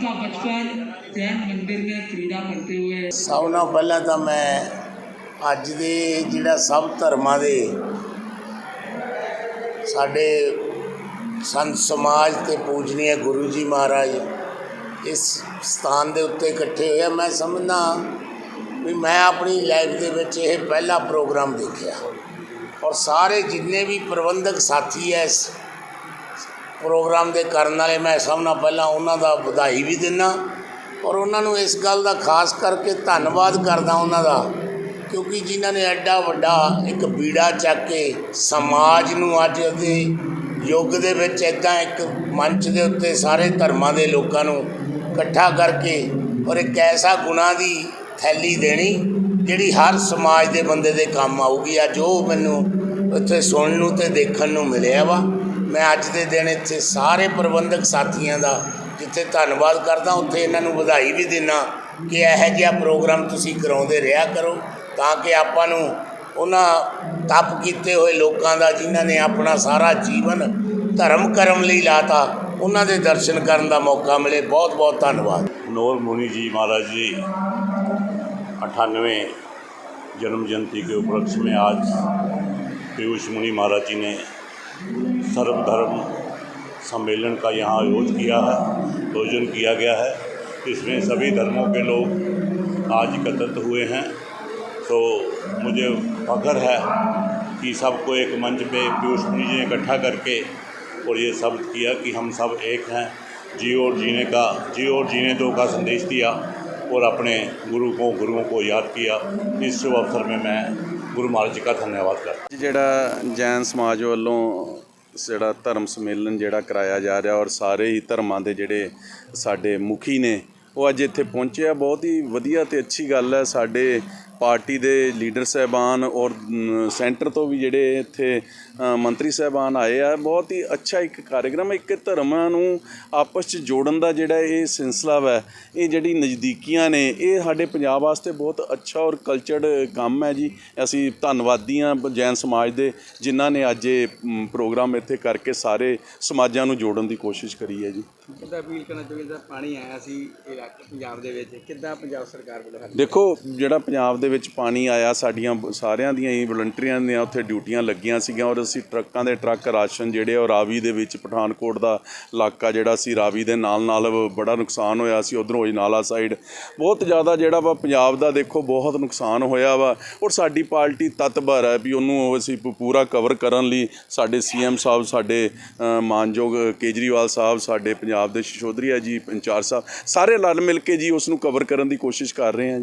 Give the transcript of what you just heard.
आपका बचपन जैन मंदिर में क्रीड़ा करते हुए ਸਭ ਨਾਲੋਂ ਪਹਿਲਾਂ ਤਾਂ ਮੈਂ ਅੱਜ ਦੇ ਜਿਹੜਾ ਸਭ ਧਰਮਾਂ ਦੇ ਸਾਡੇ ਸੰਤ ਸਮਾਜ ਤੇ ਪੂਜਨੀਏ ਗੁਰੂ ਜੀ ਮਹਾਰਾਜ ਇਸ ਸਥਾਨ ਦੇ ਉੱਤੇ ਇਕੱਠੇ ਹੋਇਆ ਮੈਂ ਸਮਝਦਾ ਵੀ ਮੈਂ ਆਪਣੀ ਲਾਈਫ ਦੇ ਵਿੱਚ ਇਹ ਪਹਿਲਾ ਪ੍ਰੋਗਰਾਮ ਦੇਖਿਆ। ਔਰ ਸਾਰੇ ਜਿੰਨੇ ਵੀ ਪ੍ਰਬੰਧਕ ਸਾਥੀ ਐ ਪ੍ਰੋਗਰਾਮ ਦੇ ਕਰਨ ਵਾਲੇ ਮੈਂ ਸਭ ਨਾਲ ਪਹਿਲਾਂ ਉਹਨਾਂ ਦਾ ਵਧਾਈ ਵੀ ਦਿੰਦਾ ਔਰ ਉਹਨਾਂ ਨੂੰ ਇਸ ਗੱਲ ਦਾ ਖਾਸ ਕਰਕੇ ਧੰਨਵਾਦ ਕਰਦਾ ਉਹਨਾਂ ਦਾ ਕਿਉਂਕਿ ਜਿਨ੍ਹਾਂ ਨੇ ਐਡਾ ਵੱਡਾ ਇੱਕ ਬੀੜਾ ਚੱਕ ਕੇ ਸਮਾਜ ਨੂੰ ਅੱਜ ਦੇ ਯੁੱਗ ਦੇ ਵਿੱਚ ਇਦਾਂ ਇੱਕ ਮੰਚ ਦੇ ਉੱਤੇ ਸਾਰੇ ਧਰਮਾਂ ਦੇ ਲੋਕਾਂ ਨੂੰ ਇਕੱਠਾ ਕਰਕੇ ਔਰ ਇੱਕ ਐਸਾ ਗੁਣਾਂ ਦੀ ਥੈਲੀ ਦੇਣੀ ਜਿਹੜੀ ਹਰ ਸਮਾਜ ਦੇ ਬੰਦੇ ਦੇ ਕੰਮ ਆਊਗੀ। ਅੱਜ ਉਹ ਮੈਨੂੰ ਇੱਥੇ ਸੁਣਨ ਨੂੰ ਤੇ ਦੇਖਣ ਨੂੰ ਮਿਲਿਆ ਵਾ। ਮੈਂ ਅੱਜ ਦੇ ਦਿਨ ਇੱਥੇ ਸਾਰੇ ਪ੍ਰਬੰਧਕ ਸਾਥੀਆਂ ਦਾ ਜਿੱਥੇ ਧੰਨਵਾਦ ਕਰਦਾ ਉੱਥੇ ਇਹਨਾਂ ਨੂੰ ਵਧਾਈ ਵੀ ਦਿੰਦਾ ਕਿ ਇਹੋ ਜਿਹਾ ਪ੍ਰੋਗਰਾਮ ਤੁਸੀਂ ਕਰਾਉਂਦੇ ਰਿਹਾ ਕਰੋ ਤਾਂ ਕਿ ਆਪਾਂ ਨੂੰ ਉਹਨਾਂ ਤਪ ਕੀਤੇ ਹੋਏ ਲੋਕਾਂ ਦਾ ਜਿਨ੍ਹਾਂ ਨੇ ਆਪਣਾ ਸਾਰਾ ਜੀਵਨ ਧਰਮ ਕਰਮ ਲਈ ਲਾਤਾ ਉਹਨਾਂ ਦੇ ਦਰਸ਼ਨ ਕਰਨ ਦਾ ਮੌਕਾ ਮਿਲੇ ਬਹੁਤ ਬਹੁਤ ਧੰਨਵਾਦ नोर मुनि जी महाराज जी अट्ठानवे जन्म जयंती के उपलक्ष्य में आज पीयूष मुनि महाराज जी ने सर्वधर्म सम्मेलन का यहाँ आयोजन किया है, आयोजन किया गया है। इसमें सभी धर्मों के लोग आज एकत्रित हुए हैं। तो मुझे फख्र है कि सबको एक मंच पे पीयूष मुनि जी इकट्ठा करके और ये शब्द किया कि हम सब एक हैं जियो और जीने का जियो और जीने दो का संदेश दिया और अपने गुरु को, गुरुओं को याद किया, इस शुभ अवसर में मैं ਗੁਰੂ ਮਹਾਰਾਜ ਜੀ ਦਾ ਧੰਨਵਾਦ ਕਰਦਾ। ਜਿਹੜਾ ਜੈਨ ਸਮਾਜ ਵੱਲੋਂ ਜਿਹੜਾ ਧਰਮ ਸੰਮੇਲਨ ਜਿਹੜਾ ਕਰਾਇਆ ਜਾ ਰਿਹਾ ਔਰ ਸਾਰੇ ਹੀ ਧਰਮਾਂ ਦੇ ਜਿਹੜੇ ਸਾਡੇ ਮੁਖੀ ਨੇ, ਉਹ ਅੱਜ ਇੱਥੇ ਪਹੁੰਚੇ ਆ। ਬਹੁਤ ਹੀ ਵਧੀਆ ਤੇ ਅੱਛੀ ਗੱਲ ਹੈ, ਸਾਡੇ ਪਾਰਟੀ ਦੇ ਲੀਡਰ ਸਹਿਬਾਨ ਔਰ ਸੈਂਟਰ ਤੋਂ ਵੀ ਜਿਹੜੇ ਇੱਥੇ ਮੰਤਰੀ ਸਹਿਬਾਨ ਆਏ ਆ ਬਹੁਤ ਹੀ ਅੱਛਾ ਇੱਕ ਕਾਰਜਕ੍ਰਮ। ਇੱਕ ਧਰਮਾਂ ਨੂੰ ਆਪਸ 'ਚ ਜੋੜਨ ਦਾ ਜਿਹੜਾ ਇਹ ਸਿਲਸਿਲਾ ਹੈ ਇਹ ਜਿਹੜੀ ਨਜ਼ਦੀਕੀਆਂ ਨੇ ਇਹ ਸਾਡੇ ਪੰਜਾਬ ਵਾਸਤੇ ਬਹੁਤ ਅੱਛਾ ਔਰ ਕਲਚਰਡ ਕੰਮ ਹੈ ਜੀ। ਅਸੀਂ ਧੰਨਵਾਦੀ ਹਾਂ ਜੈਨ ਸਮਾਜ ਦੇ ਜਿਨ੍ਹਾਂ ਨੇ ਅੱਜ ਇਹ ਪ੍ਰੋਗਰਾਮ ਇੱਥੇ ਕਰਕੇ ਸਾਰੇ ਸਮਾਜਾਂ ਨੂੰ ਜੋੜਨ ਦੀ ਕੋਸ਼ਿਸ਼ ਕਰੀ ਹੈ ਜੀ। ਕਿੱਦਾਂ ਅਪੀਲ ਕਰਨਾ ਚਾਹੁੰਦੇ ਪਾਣੀ ਆਇਆ ਸੀ ਇਲਾਕੇ ਪੰਜਾਬ ਦੇ ਵਿੱਚ ਕਿੱਦਾਂ ਪੰਜਾਬ ਸਰਕਾਰ ਵੱਲੋਂ ਦੇਖੋ ਜਿਹੜਾ ਪੰਜਾਬ ਦੇ ਵਿੱਚ ਪਾਣੀ ਆਇਆ, ਸਾਡੀਆਂ ਸਾਰਿਆਂ ਦੀਆਂ ਹੀ ਵਲੰਟੀਅਰਾਂ ਦੀਆਂ ਉੱਥੇ ਡਿਊਟੀਆਂ ਲੱਗੀਆਂ ਸੀਗੀਆਂ ਔਰ ਅਸੀਂ ਟਰੱਕਾਂ ਦੇ ਟਰੱਕ ਰਾਸ਼ਨ ਜਿਹੜੇ ਉਹ ਰਾਵੀ ਦੇ ਵਿੱਚ, ਪਠਾਨਕੋਟ ਦਾ ਇਲਾਕਾ ਜਿਹੜਾ ਸੀ ਰਾਵੀ ਦੇ ਨਾਲ ਨਾਲ ਬੜਾ ਨੁਕਸਾਨ ਹੋਇਆ ਸੀ, ਉਧਰੋਂ ਨਾਲਾ ਸਾਈਡ ਬਹੁਤ ਜ਼ਿਆਦਾ ਜਿਹੜਾ ਵਾ ਪੰਜਾਬ ਦਾ ਦੇਖੋ ਬਹੁਤ ਨੁਕਸਾਨ ਹੋਇਆ ਵਾ ਔਰ ਸਾਡੀ ਪਾਰਟੀ ਤਤਪਰ ਹੈ ਵੀ ਉਹਨੂੰ ਅਸੀਂ ਪ- ਪੂਰਾ ਕਵਰ ਕਰਨ ਲਈ ਸਾਡੇ ਸੀਐਮ ਸਾਹਿਬ, ਸਾਡੇ ਮਾਨਯੋਗ ਕੇਜਰੀਵਾਲ ਸਾਹਿਬ, ਸਾਡੇ ਪੰਜਾਬ ਦੇ ਸ਼ਿਸ਼ੋਦਰੀਆ ਜੀ ਇੰਚਾਰਜ ਸਾਹਿਬ, ਸਾਰੇ ਰਲ ਮਿਲ ਕੇ ਜੀ ਉਸ ਨੂੰ ਕਵਰ ਕਰਨ ਦੀ ਕੋਸ਼ਿਸ਼ ਕਰ ਰਹੇ ਹਾਂ